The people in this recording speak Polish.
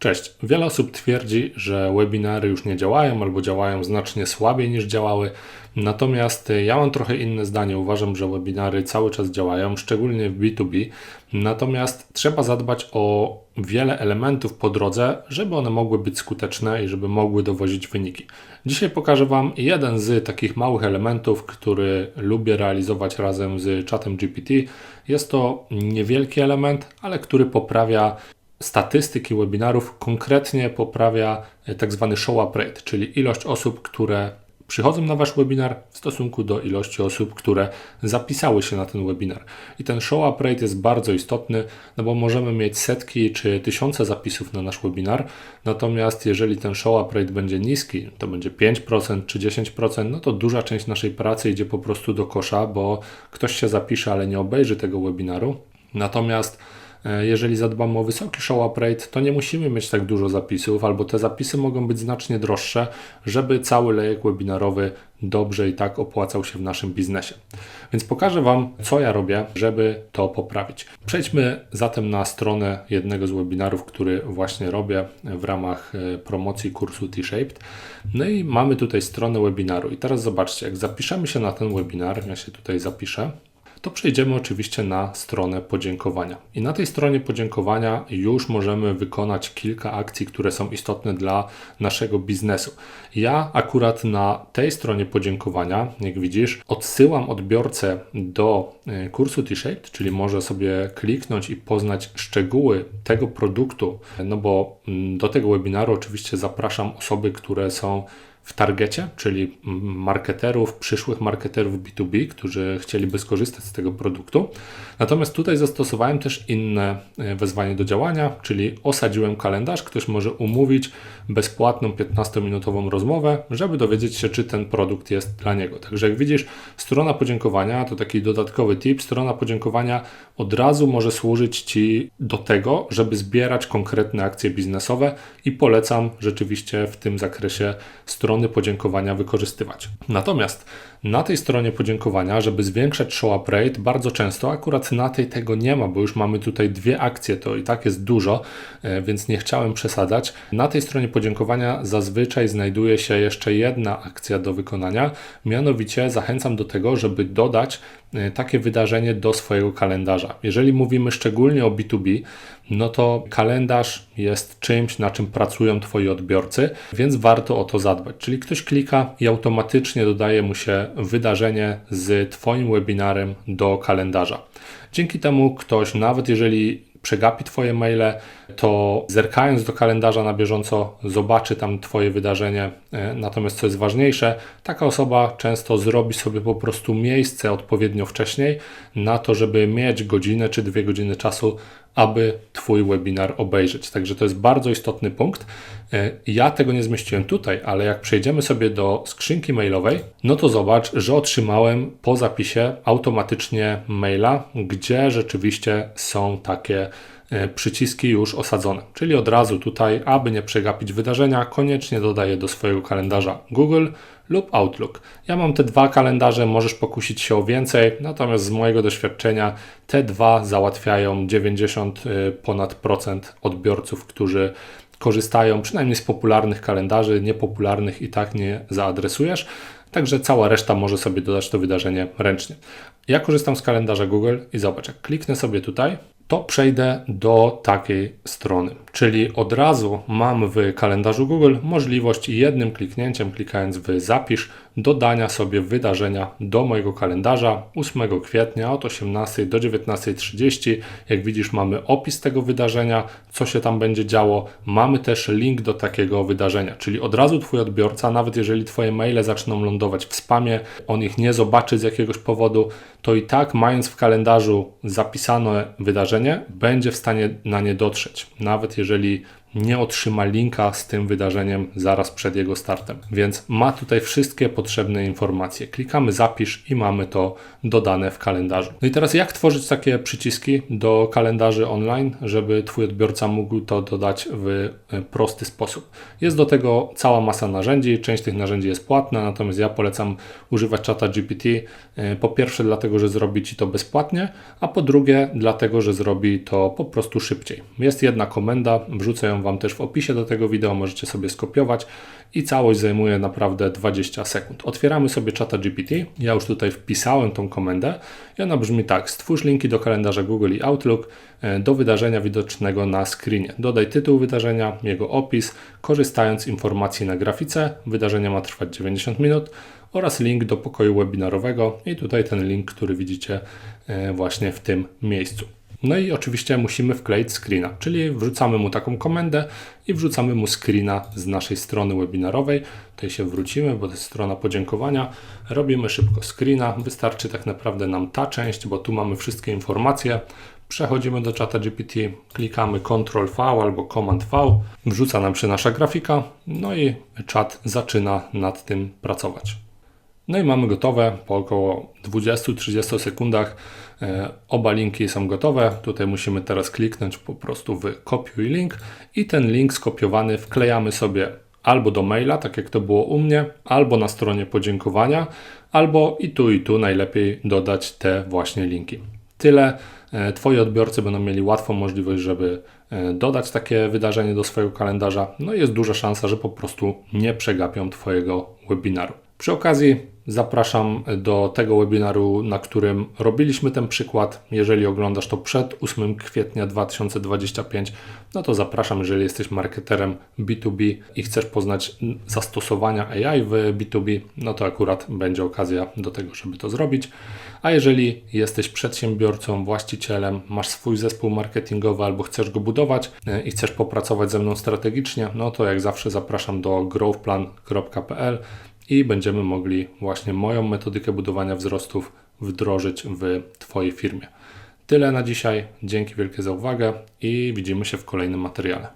Cześć. Wiele osób twierdzi, że webinary już nie działają albo działają znacznie słabiej niż działały. Natomiast ja mam trochę inne zdanie. Uważam, że webinary cały czas działają, szczególnie w B2B. Natomiast trzeba zadbać o wiele elementów po drodze, żeby one mogły być skuteczne i żeby mogły dowozić wyniki. Dzisiaj pokażę Wam jeden z takich małych elementów, który lubię realizować razem z czatem GPT. Jest to niewielki element, ale który poprawia statystyki webinarów konkretnie poprawia e, tak zwany show up rate, czyli ilość osób, które przychodzą na Wasz webinar w stosunku do ilości osób, które zapisały się na ten webinar. I ten show up rate jest bardzo istotny, no bo możemy mieć setki czy tysiące zapisów na nasz webinar, natomiast jeżeli ten show up rate będzie niski, to będzie 5% czy 10%, no to duża część naszej pracy idzie po prostu do kosza, bo ktoś się zapisze, ale nie obejrzy tego webinaru. Natomiast jeżeli zadbamy o wysoki show up rate, to nie musimy mieć tak dużo zapisów, albo te zapisy mogą być znacznie droższe, żeby cały lejek webinarowy dobrze i tak opłacał się w naszym biznesie. Więc pokażę Wam, co ja robię, żeby to poprawić. Przejdźmy zatem na stronę jednego z webinarów, który właśnie robię w ramach e, promocji kursu T-Shaped. No i mamy tutaj stronę webinaru. I teraz zobaczcie, jak zapiszemy się na ten webinar, ja się tutaj zapiszę to przejdziemy oczywiście na stronę podziękowania. I na tej stronie podziękowania już możemy wykonać kilka akcji, które są istotne dla naszego biznesu. Ja akurat na tej stronie podziękowania, jak widzisz, odsyłam odbiorcę do e, kursu T-Shaped, czyli może sobie kliknąć i poznać szczegóły tego produktu, no bo mm, do tego webinaru oczywiście zapraszam osoby, które są w targecie, czyli marketerów, przyszłych marketerów B2B, którzy chcieliby skorzystać z tego produktu. Natomiast tutaj zastosowałem też inne e, wezwanie do działania, czyli osadziłem kalendarz. Ktoś może umówić bezpłatną 15-minutową rozmowę, żeby dowiedzieć się, czy ten produkt jest dla niego. Także jak widzisz, strona podziękowania to taki dodatkowy tip. Strona podziękowania od razu może służyć Ci do tego, żeby zbierać konkretne akcje biznesowe i polecam rzeczywiście w tym zakresie strony podziękowania wykorzystywać. Natomiast na tej stronie podziękowania, żeby zwiększać show up rate, bardzo często akurat na tej tego nie ma, bo już mamy tutaj dwie akcje, to i tak jest dużo, e, więc nie chciałem przesadzać. Na tej stronie podziękowania zazwyczaj znajduje się jeszcze jedna akcja do wykonania, mianowicie zachęcam do tego, żeby dodać e, takie wydarzenie do swojego kalendarza. Jeżeli mówimy szczególnie o B2B, no to kalendarz jest czymś, na czym pracują Twoi odbiorcy, więc warto o to zadbać. Czyli ktoś klika i automatycznie dodaje mu się wydarzenie z Twoim webinarem do kalendarza. Dzięki temu ktoś, nawet jeżeli przegapi Twoje maile, to zerkając do kalendarza na bieżąco, zobaczy tam Twoje wydarzenie. E, natomiast co jest ważniejsze, taka osoba często zrobi sobie po prostu miejsce odpowiednio wcześniej na to, żeby mieć godzinę czy dwie godziny czasu, aby Twój webinar obejrzeć. Także to jest bardzo istotny punkt. E, ja tego nie zmieściłem tutaj, ale jak przejdziemy sobie do skrzynki mailowej, no to zobacz, że otrzymałem po zapisie automatycznie maila, gdzie rzeczywiście są takie przyciski już osadzone. Czyli od razu tutaj, aby nie przegapić wydarzenia, koniecznie dodaję do swojego kalendarza Google lub Outlook. Ja mam te dwa kalendarze, możesz pokusić się o więcej, natomiast z mojego doświadczenia te dwa załatwiają 90 y, ponad procent odbiorców, którzy korzystają przynajmniej z popularnych kalendarzy, niepopularnych i tak nie zaadresujesz. Także cała reszta może sobie dodać to wydarzenie ręcznie. Ja korzystam z kalendarza Google i zobacz, jak kliknę sobie tutaj, to przejdę do takiej strony. Czyli od razu mam w kalendarzu Google możliwość jednym kliknięciem, klikając w zapisz, dodania sobie wydarzenia do mojego kalendarza 8 kwietnia od 18 do 19.30. Jak widzisz, mamy opis tego wydarzenia, co się tam będzie działo. Mamy też link do takiego wydarzenia, czyli od razu Twój odbiorca, nawet jeżeli Twoje maile zaczną lądować w spamie, on ich nie zobaczy z jakiegoś powodu, to i tak, mając w kalendarzu zapisane wydarzenie, będzie w stanie na nie dotrzeć, nawet jeżeli nie otrzyma linka z tym wydarzeniem zaraz przed jego startem. Więc ma tutaj wszystkie potrzebne informacje. Klikamy zapisz i mamy to dodane w kalendarzu. No i teraz jak tworzyć takie przyciski do kalendarzy online, żeby Twój odbiorca mógł to dodać w e, prosty sposób. Jest do tego cała masa narzędzi. Część tych narzędzi jest płatna, natomiast ja polecam używać czata GPT. E, po pierwsze dlatego, że zrobi Ci to bezpłatnie, a po drugie dlatego, że zrobi to po prostu szybciej. Jest jedna komenda, wrzucę ją Wam też w opisie do tego wideo, możecie sobie skopiować i całość zajmuje naprawdę 20 sekund. Otwieramy sobie czata GPT. Ja już tutaj wpisałem tą komendę i ona brzmi tak: stwórz linki do kalendarza Google i Outlook e, do wydarzenia widocznego na screenie. Dodaj tytuł wydarzenia, jego opis, korzystając z informacji na grafice. Wydarzenie ma trwać 90 minut oraz link do pokoju webinarowego i tutaj ten link, który widzicie e, właśnie w tym miejscu. No i oczywiście musimy wkleić screena, czyli wrzucamy mu taką komendę i wrzucamy mu screena z naszej strony webinarowej. Tutaj się wrócimy, bo to jest strona podziękowania. Robimy szybko screena. Wystarczy tak naprawdę nam ta część, bo tu mamy wszystkie informacje. Przechodzimy do czata GPT, klikamy Ctrl V albo Command V, wrzuca nam się nasza grafika, no i czat zaczyna nad tym pracować. No i mamy gotowe po około 20-30 sekundach. E, oba linki są gotowe. Tutaj musimy teraz kliknąć po prostu w kopiuj link i ten link skopiowany wklejamy sobie albo do maila, tak jak to było u mnie, albo na stronie podziękowania, albo i tu i tu najlepiej dodać te właśnie linki. Tyle. E, Twoi odbiorcy będą mieli łatwą możliwość, żeby e, dodać takie wydarzenie do swojego kalendarza. No i jest duża szansa, że po prostu nie przegapią Twojego webinaru. Przy okazji zapraszam do tego webinaru, na którym robiliśmy ten przykład. Jeżeli oglądasz to przed 8 kwietnia 2025, no to zapraszam, jeżeli jesteś marketerem B2B i chcesz poznać zastosowania AI w B2B, no to akurat będzie okazja do tego, żeby to zrobić. A jeżeli jesteś przedsiębiorcą, właścicielem, masz swój zespół marketingowy albo chcesz go budować e, i chcesz popracować ze mną strategicznie, no to jak zawsze zapraszam do growthplan.pl i będziemy mogli właśnie moją metodykę budowania wzrostów wdrożyć w Twojej firmie. Tyle na dzisiaj. Dzięki wielkie za uwagę i widzimy się w kolejnym materiale.